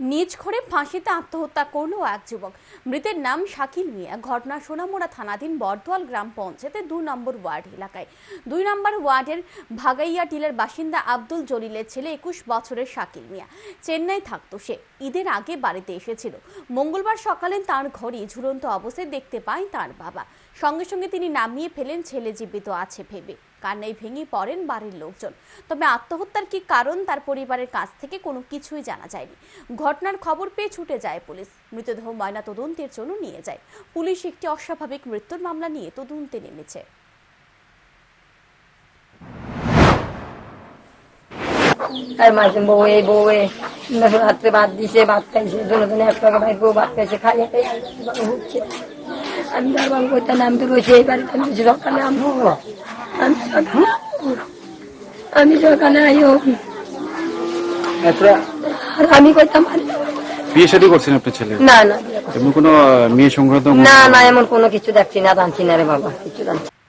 নিজ ঘরে ফাঁসিতে আত্মহত্যা করল এক যুবক। মৃতের নাম শাকিল মিয়া। ঘটনা সোনামোড়া থানাধীন বর্দোয়াল গ্রাম পঞ্চায়েতের দুই নম্বর ওয়ার্ড এলাকায়। দুই নম্বর ওয়ার্ডের ভাগাইয়া টিলার বাসিন্দা আব্দুল জলিলের ছেলে একুশ বছরের শাকিল মিয়া। চেন্নাই থাকতো সে। ঈদের আগে বাড়িতে এসেছিল। মঙ্গলবার সকালে তার ঘরে ঝুলন্ত অবস্থায় দেখতে পায় তার বাবা। সঙ্গে সঙ্গে তিনি নামিয়ে ফেলেন। ছেলে জীবিত আছে ভেবে। কান্নায় ভেঙে পড়েন বাড়ির লোকজন। তবে আত্মহত্যার কি কারণ তার পরিবারের কাছ থেকে কোনো কিছুই জানা যায়নি। ঘটনার খবর পেয়ে ছুটে যায় পুলিশ। মৃতদেহ ময়না তদন্তের জন্য নিয়ে যায়। পুলিশ একটি অস্বাভাবিক মৃত্যুর মামলা নিয়ে তদন্তে নেমেছে। আমি করতে নাম তো রয়েছে এই বাড়িতে, আমি সকালে আমি আমি সকালে আইও আচ্ছা। আর আমি কইতাম বিয়ে শাদী করছেন আপনার ছেলে? না না। এমন কোনো মেয়ে সংক্রান্ত না না এমন কোনো কিছু দেখছি না জানছি না রে বাবা কিছু জানছি।